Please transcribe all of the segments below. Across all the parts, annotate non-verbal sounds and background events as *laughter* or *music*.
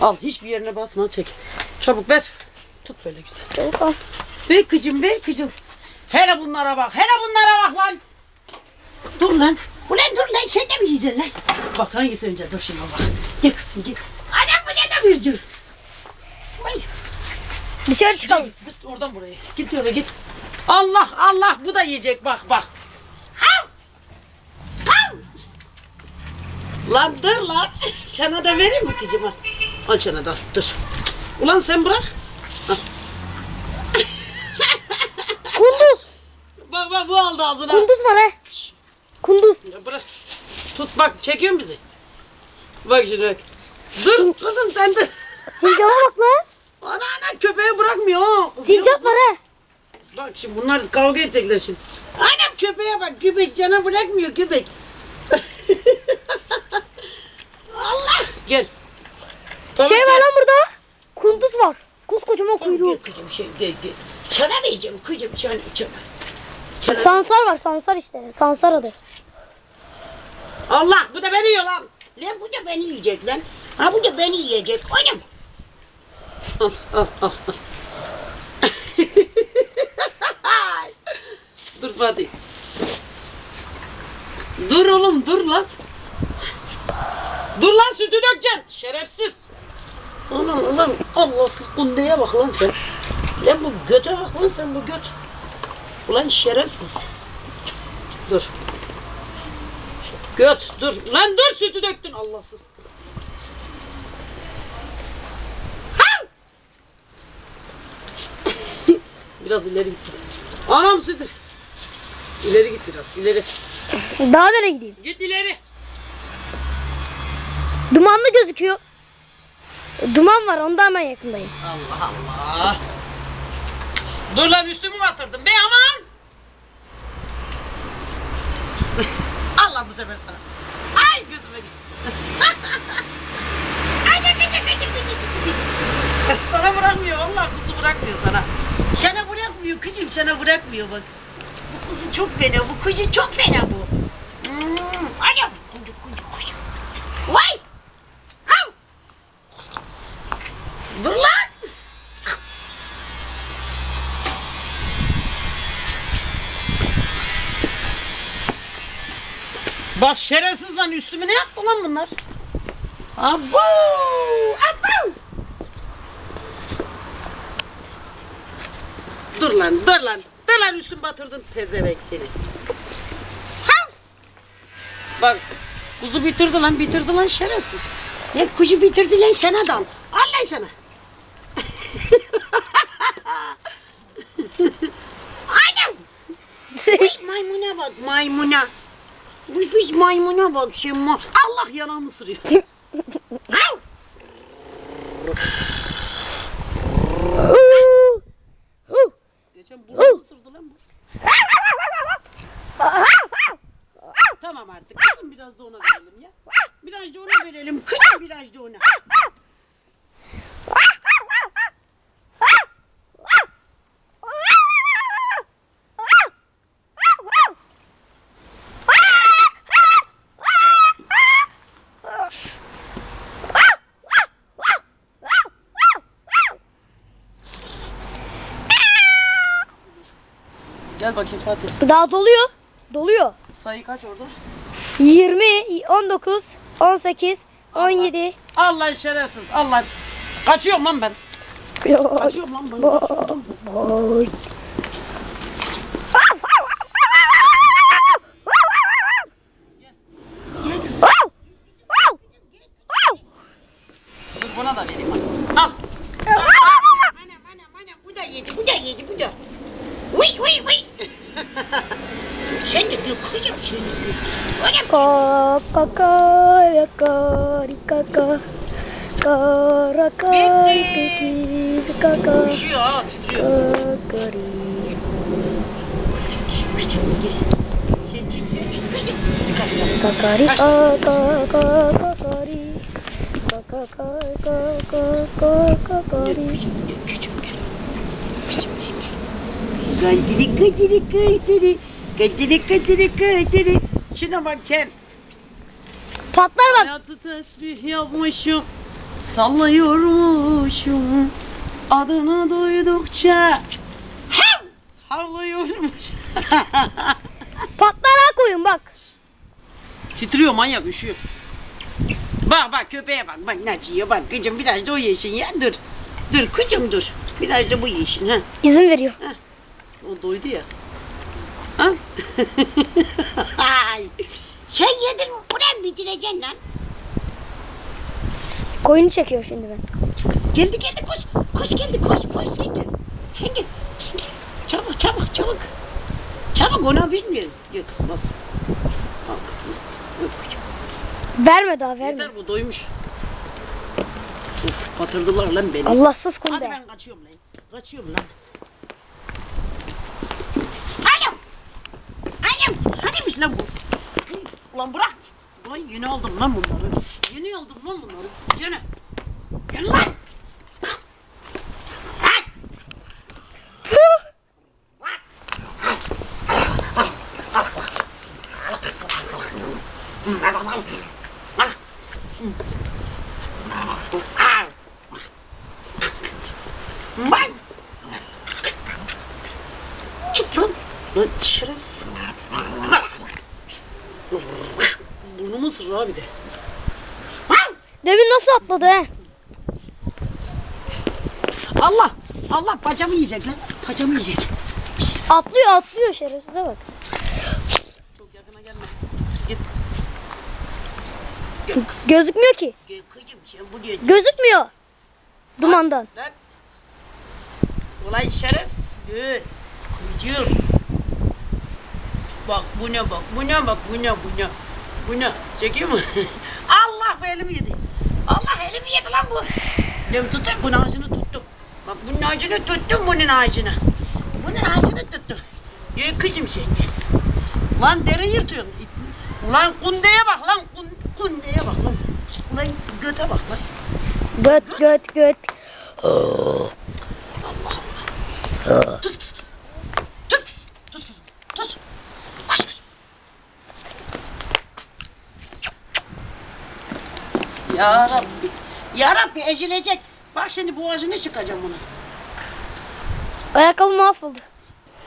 Al hiçbir yerine basma çek. Çabuk ver. Tut böyle güzel. Al. Ver kızım ver kızım. Hele bunlara bak. Hele bunlara bak lan. Dur lan. Ulan dur lan sen de mi yiyeceksin lan? Bak hangisi önce dur şimdi bak. Gel kızım gel. Anam bu ne de bircik. Vay. Dışarı çıkalım. git, git oradan buraya. Git oraya git. Allah Allah bu da yiyecek bak bak. Hav! Hav! Lan dur lan. Sana da vereyim mi kızım? Al, da al, dur. Ulan sen bırak. Kunduz. Bak bak bu aldı ağzına. Kunduz he. Kunduz. Ya Bırak. Tut bak çekiyor musun bizi? Bak şimdi bak. Dur kızım sen de. Sincapa bak lan. Ana ana köpeği bırakmıyor. ha. Sincap var he. Bak şimdi bunlar kavga edecekler şimdi. Anam köpeğe bak köpek cana bırakmıyor köpek. *laughs* Allah. Gel. Şey var lan burada. Kunduz var. Koskocaman kuyruğu. Gel kızım şey gel. Sana vereceğim kızım sana sana. Sana- Sansar var sansar işte. Sansar adı. Allah bu da beni yiyor lan. Lan bu da beni yiyecek lan. Ha bu da beni yiyecek. Oğlum. Al al. al. dur hadi. Dur oğlum dur lan. Dur lan sütü dökeceksin. Şerefsiz. Ulan ulan Allahsız kundeye bak lan sen. Lan bu göte bak lan sen bu göt. Ulan şerefsiz. Dur. Göt dur. Lan dur sütü döktün Allahsız. Biraz ileri git. Anam sütü. İleri git biraz ileri. Daha nereye gideyim? Git ileri. Dumanlı gözüküyor. Duman var onda hemen yakındayım. Allah Allah. Dur lan üstümü batırdım be aman. *laughs* Allah bu sefer sana. Ay gözüme *laughs* git. Ay gıcı gıcı gıcı gıcı. Sana bırakmıyor vallahi kuzu bırakmıyor sana. Sana bırakmıyor kızım sana bırakmıyor bak. Bu kuzu çok fena bu kuzu çok fena bu. Hmm. Anam kuzu kuzu kuzu. Vay. Hav. Dur lan. Bak şerefsiz lan üstüme ne yaptı lan bunlar? Abo! Abo! Dur lan, dur lan. Dur lan üstüm batırdın pezevenk seni. Bak kuzu bitirdi lan, bitirdi lan şerefsiz. Ne kuzu bitirdi lan sana dal. Al lan sana. *laughs* Anam! Maymuna bak maymuna. Bu kuş maymuna bak şimdi. Allah yanağımı sırıyor. Au! Geçen burnumu ısırdı lan bu. Tamam artık kızım biraz da ona verelim ya. Biraz da ona verelim kızım biraz da ona. Gel bakayım Fatih. Daha doluyor. Doluyor. Sayı kaç orada? 20, 19, 18, 17. Allah şerefsiz Allah. Kaçıyorum lan ben. Kaçıyorum lan ben. Boy. Gel kız. Dur buna da vereyim. Al. Anam anam anam bu da yedi bu da yedi bu da. Uy uy uy. sen de gül kızım sen de gül. Anam Kaka kara ha. Kadiri kadiri kadiri kadiri kadiri kadiri Şuna bak sen Patlar bak. Hayatı tesbih yapmışım Sallıyormuşum adını duydukça Hav! Havlıyormuş. *laughs* Patlara koyun bak. Titriyor manyak üşüyor. Bak bak köpeğe bak bak ne yiyor bak kızım biraz da o yesin ya dur. Dur kızım dur. Biraz da bu yesin ha. İzin veriyor. O doydu ya. Ha? Ay. Sen yedin mi? Ulan bitireceksin lan. Koyunu çekiyor şimdi ben. Geldi geldi koş. Koş geldi koş koş sen gel. Sen gel. Sen gel. Çabuk çabuk çabuk. Çabuk ona bilmiyorum. Yok kızmaz. Al kızım. Yok kızım. Verme daha verme. Yeter bu doymuş. Uf batırdılar lan beni. Allahsız Hadi kunde. ben kaçıyorum lan. Kaçıyorum lan. Anam! Anam! Hanimiş lan bu? Ulan bırak. Ulan yeni aldım lan bunları. Yeni aldım lan bunları. Yeni. Gel lan. Lan! Git lan. Lan şerefsiz. Isırır abi de. Demin nasıl atladı he? Allah! Allah paçamı yiyecek lan. Paçamı yiyecek. Atlıyor atlıyor şerefsize bak. Çok yakına gelme. Git. Gözükmüyor ki. Gel kızım sen buraya. Gözükmüyor. Dumandan. Lan. Ulan şerefsiz. Dur. Kızım. Bak bu ne bak. Bu ne bak. Bu ne bu ne. Ne. Çekiyor mu? *laughs* Allah bu elimi yedi. Allah elimi yedi lan bu. Ben tutayım bunun ağzını tuttum. Bak bunun ağzını tuttum bunun ağzını. Bunun ağzını tuttum. Gel kızım sen gel. Lan deri yırtıyorsun. Ulan kundeye bak lan. Kun, kundeye bak lan sen. Ulan göte bak lan. Göt göt göt. Tut. Tut. Tut. Tut. Tut. Kuş, kuş. Ya Rabbi. Ya Rabbi ezilecek. Bak şimdi boğazını çıkacağım bunu. Ayakkabı mahvoldu.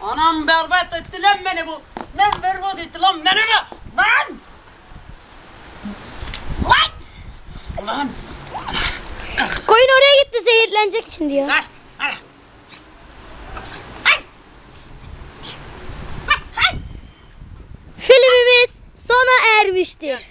Anam berbat etti lan beni bu. Lan berbat etti lan beni bu. Lan. Lan. Lan. Koyun oraya gitti zehirlenecek şimdi ya. Lan. Filmimiz sona ermiştir.